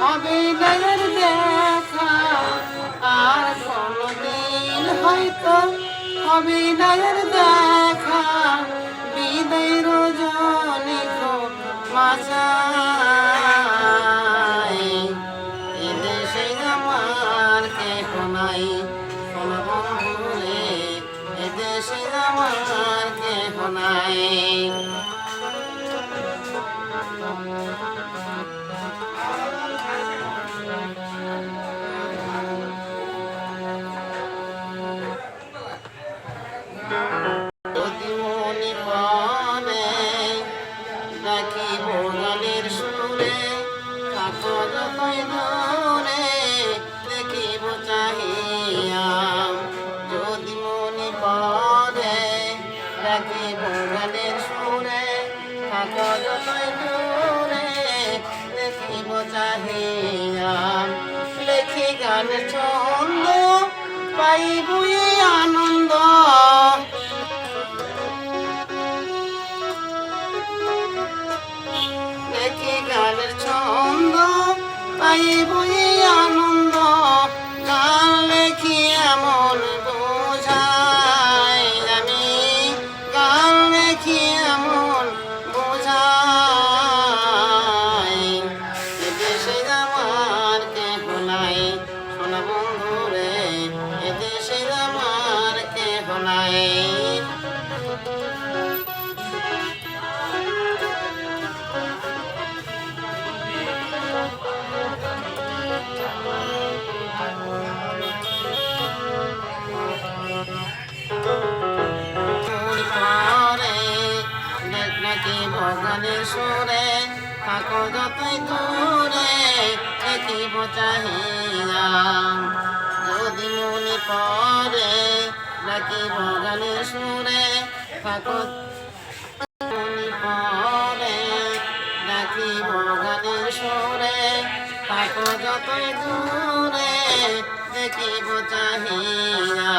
নয়নের দেখা, আর কোনদিন হয়তো হবে দেখা। বিদায় রজনী মাঝাই এদেশে আমার কেহ নাই কোন চাহিয়া লেখি গানের ছন্দ পাইবই আনন্দ দেখি গানের ছন্দ পাইবই আনন্দ গান লেখি এমন বোঝাই আমি গান লেখি নাকি ভগবানের সুরে? থাকো যতই দূরে দেখিব চাহিয়া যদি মনে পরে নাকি ভগবানের সুরে? থাকো পরে নাকি ভগবানের সুরে? থাকো যতই দূরে দেখিব চাহিয়া